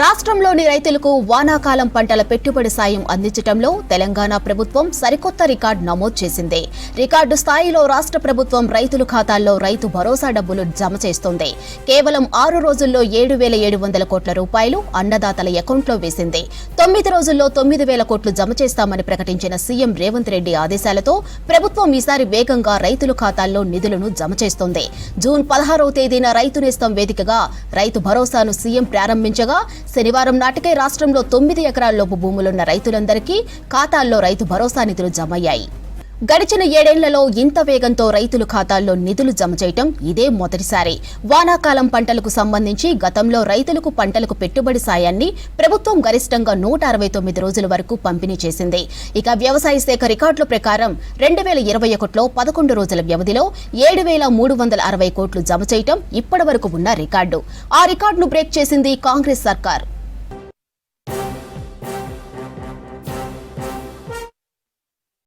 రాష్ట్రంలోని రైతులకు వానాకాలం పంటల పెట్టుబడి సాయం అందించడంలో తెలంగాణ ప్రభుత్వం సరికొత్త రికార్డు నమోదు చేసింది. రికార్డు స్థాయిలో రాష్ట్ర ప్రభుత్వం రైతుల ఖాతాల్లో రైతు భరోసా డబ్బులు జమ చేస్తోంది. కేవలం ఆరు రోజుల్లో ఏడు వేల ఏడు వందల కోట్ల రూపాయలు అన్నదాతల అకౌంట్లో వేసింది. తొమ్మిది రోజుల్లో తొమ్మిది వేల కోట్లు జమ చేస్తామని ప్రకటించిన సీఎం రేవంత్ రెడ్డి ఆదేశాలతో ప్రభుత్వం ఈసారి వేగంగా రైతుల ఖాతాల్లో నిధులను జమ చేస్తోంది. జూన్ పదహారవ తేదీన రైతు నేస్తం వేదికగా రైతు భరోసాను సీఎం ప్రారంభించగా శనివారం నాటికే రాష్ట్రంలో తొమ్మిది ఎకరాల్లోపు భూములున్న రైతులందరికీ ఖాతాల్లో రైతు భరోసా నిధులు జమయ్యాయి. గడిచిన ఏడేళ్ళలో ఇంత వేగంతో రైతుల ఖాతాల్లో నిధులు జమ చేయటం ఇదే మొదటిసారి. వానాకాలం పంటలకు సంబంధించి గతంలో రైతులకు పంటలకు పెట్టుబడి సాయాన్ని ప్రభుత్వం గరిష్టంగా నూట అరవై తొమ్మిది రోజుల వరకు పంపిణీ చేసింది. ఇక వ్యవసాయ శాఖ రికార్డుల ప్రకారం రెండు వేల ఇరవై ఒకటిలో పదకొండు రోజుల వ్యవధిలో ఏడు వేల మూడు వందల అరవై కోట్లు జమ చేయటం ఇప్పటి వరకు ఉన్న రికార్డు. ఆ రికార్డును బ్రేక్ చేసింది కాంగ్రెస్ సర్కార్.